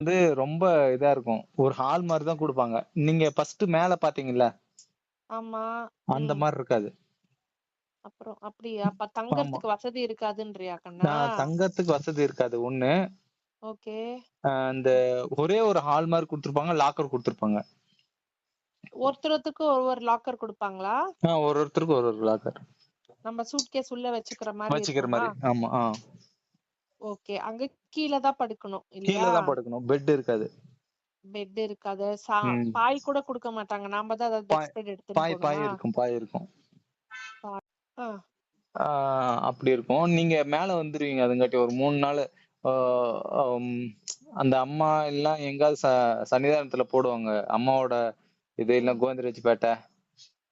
வந்து ரொம்ப இதா இருக்கும். ஒரு ஹால் மாதிரி தான் கொடுப்பாங்க. நீங்க ஃபர்ஸ்ட் மேல பாத்தீங்கல்ல? ஆமா. அந்த. மாதிரி இருக்காது. அப்புறம் அப்படியா அப்ப தங்கறதுக்கு வசதி இருக்காதுன்றியா கண்ணா? தங்கறதுக்கு வசதி இருக்காது. ஒண்ணு ஓகே. ஆஹ் இந்த ஒரே ஒரு ஹால் மாதிரி கொடுத்துருப்பாங்க லாக்கர் கொடுத்துருப்பாங்க. ஒருத்தருக்கு ஒவ்வொரு லாக்கர் கொடுப்பாங்களா? ஆஹ் ஒரு ஒருத்தருக்கு ஒரு ஒரு லாக்கர் நம்ம சூட்கேஸ் உள்ள வச்சுக்கிற மாதிரி வச்சுக்கிற மாதிரி. ஆமா ஆ. ஓகே. அங்க கீழ தான் படுக்கணும் கீழே இல்லையா தான் படுக்கணும். பெட் இருக்காது. பெட் இருக்காது. சா ம். பாய் கூட கொடுக்க மாட்டாங்க. நாம தான் அதாவது பாய்- பெட் எடுத்துட்டு பாய் பாய் போகணுமா இருக்கும் பாய் இருக்கும். ஆ, ஆஹ் அப்படி இருக்கும். நீங்க மேல வந்துருவீங்க. அதுங்காட்டி ஒரு மூணு நாள் ஆஹ் ஹம் அந்த அம்மா எல்லாம் எங்காவது ச சன்னிதானத்துல போடுவாங்க. அம்மாவோட இது இல்ல கோவிந்தராஜ்பேட்டை.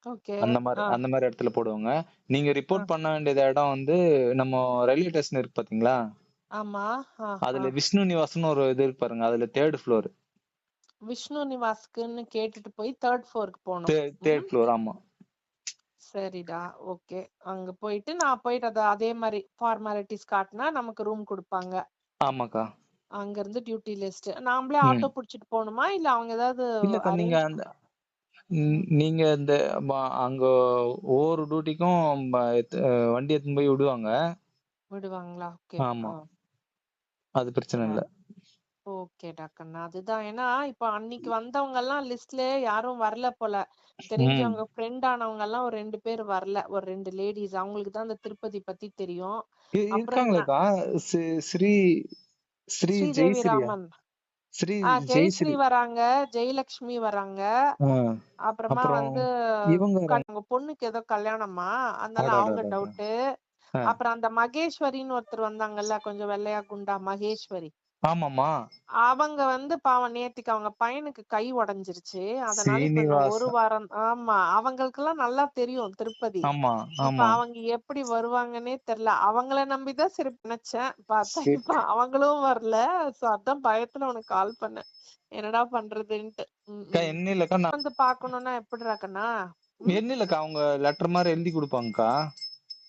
ஓகே. அந்த மாதிரி ஆ, அந்த மாதிரி இடத்துல போடுவாங்க. நீங்க ரிப்போர்ட் பண்ண வேண்டியது இடம் வந்து நம்ம ரயில்வே ஸ்டேஷன் இருக்கு பாத்தீங்களா? ஆமா. அதுல. விஷ்ணு நிவாஸ்னு ஒரு இது பாருங்க. அதுல தேர்ட் ஃப்ளோர் விஷ்ணு நிவாஸ்க்குன்னு கேட்டுட்டு போய் தேர்ட் ஃப்ளோருக்கு போகணும். தேர்ட் ஃப்ளோர் ஆமா. சரிடா. ஓகே. அங்க போயிட்டு நான் போயிட்டு அத அதே மாதிரி ஃபார்மாலிட்டிஸ் காட்டினா நமக்கு ரூம் கொடுப்பாங்க. ஆமாக்கா. அங்க இருந்து டியூட்டி லிஸ்ட் நாமளே. ஆட்டோ புடிச்சிட்டு போகணுமா? இல்ல அவங்க ஏதாவது நீங்க அந்த நீங்க இந்த அங்க ஒவ்வொரு டியூட்டிக்கும் வண்டி எடுத்துன்னு போய் விடுவாங்க. விடுவாங்களா? ஓகே. ஆமா. அது பிரச்சனை இல்ல. ஓகேடா கண்ணா அதுதான். ஏன்னா இப்ப அன்னைக்கு வந்தவங்க எல்லாம் லிஸ்ட்ல யாரும் வரல போல. தெரிஞ்சவங்க ஃப்ரெண்ட் ஆனவங்க எல்லாம் ஒரு ரெண்டு பேர் வரல. ஒரு ரெண்டு லேடிஸ் அவங்களுக்கு தான் அந்த திருப்பதி பத்தி தெரியும். இ- அப்புறம் இருக்காங்களேக்கா? சி- ஸ்ரீ ஸ்ரீ ஸ்ரீதேவி ஜெயஸ்ரீயா ராமன் ஸ்ரீ ஆ ஜெயஸ்ரீ ஜெயஸ்ரீ வராங்க. ஜெயலட்சுமி வராங்க. ஆ, அப்புறமா அப்புறம் வந்து இவங்க வராங்க. உங்க பொண்ணுக்கு ஏதோ கல்யாணமா? அதனால. அவங்க டவுட் ஆ. அப்புறம் அந்த மகேஸ்வரின்னு ஒருத்தர் வந்தாங்கல்ல கொஞ்சம் வெள்ளையா குண்டா மகேஸ்வரி. ஆமாமா அவங்க வந்து பாவம் நேத்திக்கு அவங்க பையனுக்கு கை உடைஞ்சிருச்சு. அதனால ஒரு. வாரம் ஆமா அவங்களுக்கு எல்லாம் நல்லா தெரியும் திருப்பதி. அவங்க எப்படி வருவாங்கன்னே தெரியல அவங்கள நம்பிதான் சரி நினைச்சேன். பார்த்தா. இப்ப அவங்களும் வரல. சோ அதான் பயத்துல உனக்கு கால் பண்ணேன். என்னடா பண்றதுன்ட்டு. என்ன வந்து பாக்கணும்னா எப்படிடா கண்ணா? என்ன இல்லக்கா அவங்க லெட்டர் மாதிரி எழுதி கொடுப்பாங்கக்கா.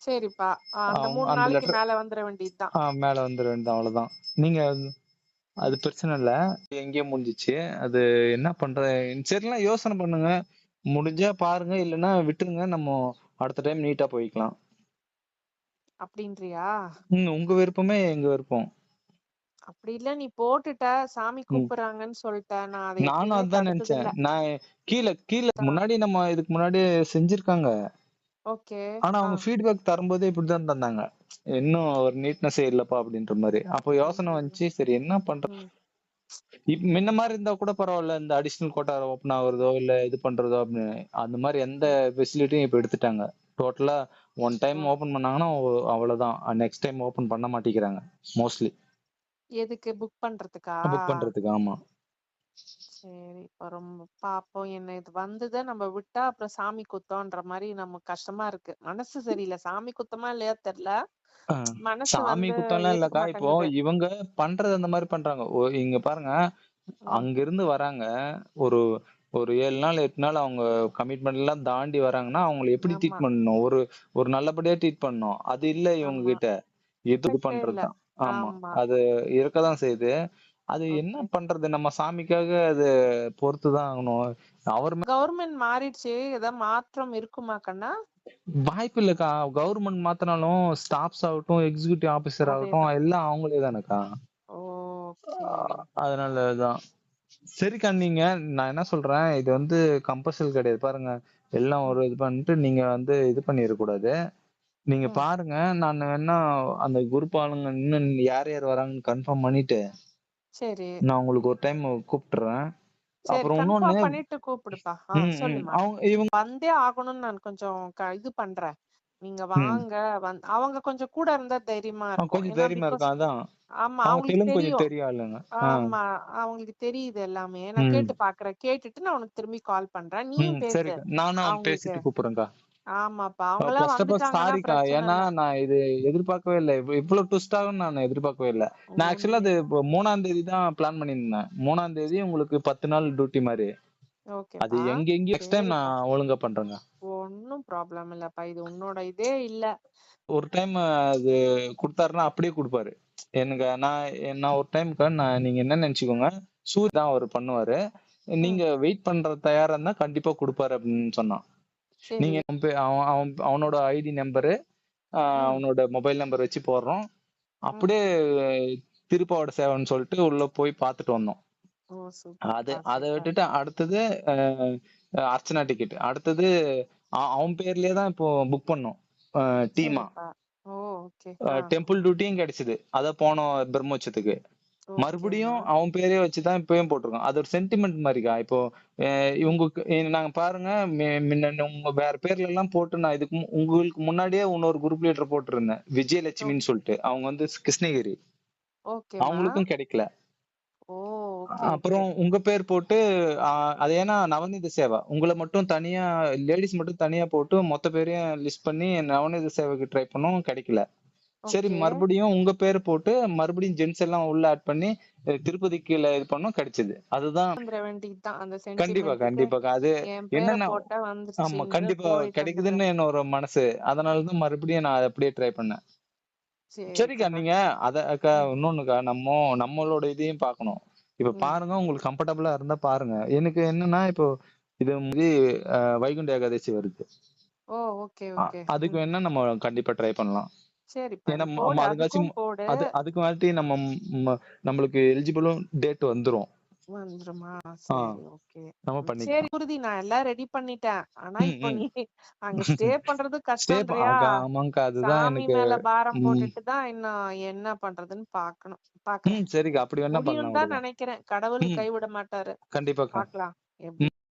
சரிப்பா. அந்த மூணு நாளைக்கு மேல வந்துட வேண்டியதுதான் ஆ மேல வந்துட வேண்டியது அவ்வளவுதான். நீங்க அது- பிரச்சனை இல்ல. எங்கேயோ முடிஞ்சிச்சு. அது என்ன பண்ற சரிலாம் யோசனை பண்ணுங்க. முடிஞ்சா பாருங்க இல்லைன்னா விட்டுருங்க. நம்ம அடுத்த டைம் நீட்டா போய்க்கலாம். அப்படின்றியா? ம் உங்க விருப்பமே எங்க விருப்பம். அப்படி இல்ல நீ போட்டுட்ட. சாமி கூப்பிடுறாங்கன்னு சொல்லிட்ட. நான் அதை நானும் அதான் நினைச்சேன். நான் கீழே கீழே முன்னாடி நம்ம இதுக்கு முன்னாடி செஞ்சிருக்காங்க. ஓகே ஆனா அவங்க ஃபீட்பேக் தரும்போதே இப்படிதான் தந்தாங்க. இன்னும் ஒரு நீட்னஸே இல்லப்பா அப்படின்ற மாதிரி. அப்போ யோசனை வந்துச்சு சரி என்ன இப்ப முன்ன மாதிரி இருந்தா கூட பரவாயில்ல இந்த அடிஷனல் கோட்டா ஓப்பன் ஆகுறதோ இல்ல இது பண்றதோ அப்படின்னு. அந்த மாதிரி எந்த ஃபெசிலிட்டியும் இப்ப எடுத்துட்டாங்க. டோட்டலா ஒன் டைம் ஓபன் பண்ணாங்கன்னா அவ்வ- அவ்வளவுதான். நெக்ஸ்ட் டைம் ஓபன் பண்ண மாட்டேங்கிறாங்க மோஸ்ட்லி எதுக்கு? புக் பண்றதுக்கா? புக் பண்றதுக்கு ஆமா. சரி. இப்ப ரொம்ப பாப்போம். என்ன இது வந்ததை நம்ம விட்டா அப்புறம் சாமி குத்தம்ன்ற மாதிரி நமக்கு கஷ்டமா இருக்கு. மனசு சரியில்லை. சாமி குத்தமா இல்லையா தெரியல. மனசு சாமி வந்து குத்தம்லாம் ஏத்துக்க இல்லக்கா. இப்போ மாட்டேங்குது. இவங்க பண்றது அந்த மாதிரி பண்றாங்க. ஓ, இங்க பாருங்க. அங்க இருந்து வராங்க. ஒரு ஒரு ஏழு நாள் எட்டு நாள் அவங்க கமிட்மெண்ட் எல்லாம் தாண்டி வராங்கன்னா அவங்களை எப்படி ஆமா. ட்ரீட் பண்ணணும்? ஒரு ஒரு நல்லபடியா ட்ரீட் பண்ணணும். அது இல்ல இவங்க ஆமா. கிட்ட எதுக்கு இல்ல. பண்றதுதான். ஆமா. ஆமா. அது இருக்கதான் செய்யுது. அது என்ன பண்றது? நம்ம சாமிக்காக அது பொறுத்துதான் ஆகணும். அவர் கவர்மெண்ட் மாறிடுச்சு ஏதாவது மாற்றம் இருக்குமா கண்ணா? வாய்ப்பு இல்லக்கா கவர்மெண்ட் மாத்தினாலும் ஸ்டாஃப்ஸ் ஆகட்டும் எக்ஸிகியூட்டிவ் ஆபீசர் ஆகட்டும் எல்லாம் அவங்களே தானக்கா. ஓகே அதனாலதான். சரிக்கா நீங்க நான் என்ன சொல்றேன்? இது வந்து கம்பல்சரி கிடையாது. பாருங்க எல்லாம் ஒரு இது பண்ணிட்டு நீங்க வந்து இது பண்ணிடக் கூடாது நீங்க பாருங்க நான் வேணா அந்த குரூப் ஆளுங்க இன்னும் யார் யார் வராங்கன்னு கன்ஃபார்ம் பண்ணிட்டு சரி. நான் உங்களுக்கு ஒரு டைம் கூப்பிட்டுறேன். சரி அப்புறம் கன்ஃபார்ம் இன்னொன்னு பண்ணிட்டு கூப்பிடுப்பா. ஆ, ம், ம். சொல்லுமா அவங்க இவங்க வந்தே ஆகணும்னு நான் கொஞ்சம் க- இது பண்றேன். நீங்க வாங்க. வந்து அவங்க கொஞ்சம் கூட இருந்தா தைரியமா ஆ, இருக்கும். கொஞ்சம் ஏன்னா தைரியமா இருக்கும் அதான். ஆமா அவங்க அவங்களுக்கு தெலுங்கு கொஞ்சம் தெரியும். தெரியும் இல்லைங்க. ஆமா அவங்களுக்கு தெரியுது எல்லாமே. நான் ம். கேட்டு பாக்குறேன். கேட்டுட்டு நான் உனக்கு திரும்பி கால் பண்றேன். ம் நீயும் பேசு. சரிக்கா. நானும் அவங்களுக்கு பேசிட்டு கூப்பிடுறேன்க்கா. ஆமாப்பா. அவங்க எல்லாம் ஃபர்ஸ்ட் ஆஃப் ஆல் வந்துட்டாங்கன்னா சாரிக்கா ஏன்னா நான் இது எதிர்பார்க்கவே இல்லை. இவ்வ- இவ்வளவு ட்விஸ்ட் ஆகும் நான் எதிர்பார்க்கவே இல்லை. நான் ஆக்சுவலா அது மூணாம் தேதி தான் பிளான் பண்ணியிருந்தேன். மூணாம் தேதி உங்களுக்கு பத்து நாள் டியூட்டி மாதிரி. அது எங்க எங்க நெக்ஸ்ட் டைம் நான் ஒழுங்கா பண்றேங்க. ஒன்னும் ப்ராப்ளம் இல்லப்பா. இது உன்னோட இதே இல்ல. ஒரு டைம் அது கொடுத்தாருன்னா அப்படியே கொடுப்பாரு. எனக்கு நான் நான் ஒரு டைம்க்கா நான் நீங்க என்ன நினைச்சுக்கோங்க? சூரிய தான் அவர் பண்ணுவாரு. நீங்க வெயிட் பண்ற தயாரா இருந்தா கண்டிப்பா கொடுப்பாரு அப்படின்னு சொன்னான். சரி நீங்க அவனோட ஐடி நம்பரு அவனோட மொபைல் நம்பர் வச்சு போடுறோம். அப்படியே திருப்பாவோட சேவைன்னு சொல்லிட்டு உள்ள போய் பார்த்துட்டு வந்தோம். அது அதை விட்டுட்டு அடுத்தது அர்ச்சனா டிக்கெட் அடுத்தது அவன் பேர்லயே தான் இப்போ புக் பண்ணோம். டீமா. டெம்பிள் டியூட்டியும் கிடைச்சது. அத போனோம் பிரம்மோற்சத்துக்கு மறுபடியும் அவன் பேரே வச்சுதான் இப்பயும் போட்டிருக்கோம் அது ஒரு சென்டிமெண்ட் மாதிரிக்கா. இப்போ இவங்க நாங்க பாருங்க உங்க வேற பேர்ல எல்லாம் போட்டு நான் இதுக்கு உங்களுக்கு முன்னாடியே இன்னொரு குரூப் லீடர் போட்டிருந்தேன். விஜயலட்சுமின்னு சொல்லிட்டு. அவங்க வந்து கிருஷ்ணகிரி. அவங்களுக்கும் கிடைக்கல. அப்புறம் உங்க பேர் போட்டு அது ஏன்னா நவநீத சேவா. உங்களை மட்டும் தனியா லேடிஸ் மட்டும் தனியா போட்டு மொத்த பேரையும் லிஸ்ட் பண்ணி நவநீத சேவைக்கு ட்ரை பண்ணோம் கிடைக்கல. சரி மறுபடியும் உங்க பேர் போட்டு மறுபடியும் ஜென்ஸ் எல்லாம் உள்ள ஆட் பண்ணி திருப்பதி கீழே இது பண்ணோம் கிடைச்சது. அதுதான் கண்டிப்பா கண்டிப்பா அது என்னன்னா ஆமா கண்டிப்பா கிடைக்குதுன்னு என்ன ஒரு மனசு. அதனாலதான் மறுபடியும் நான் அப்படியே ட்ரை பண்ணேன். சரிக்கா. நீங்க அத அக்கா இன்னொன்னுக்கா நம்ம நம்மளோட இதையும் பார்க்கணும். இப்ப. பாருங்க உங்களுக்கு கம்ஃபர்டபுளா இருந்தா பாருங்க. எனக்கு என்னன்னா இப்போ இது மாதிரி வைகுண்ட ஏகாதசி வருது. ஓ ஓகே அ- ஓகே. அதுக்கு வேணா நம்ம கண்டிப்பா ட்ரை பண்ணலாம். சரி அதுக்கு மேலட்டி நம்ம நம்மளுக்கு எலிஜிபிளும் டேட் வந்துரும். குருதி நான் எல்லாம் ரெடி பண்ணிட்டேன். ஆனா இப்போ. நீ அங்க ஸ்டே பண்றது எனக்கு மேல பாரம். போட்டுட்டு தான் இன்னும் என்ன பண்றதுன்னு பாக்கணும் பாக்குறேன். ம் சரிக்கா அப்படி நினைக்கிறேன். கடவுள். கைவிட மாட்டாரு. கண்டிப்பாக்கா. பாக்கலாம்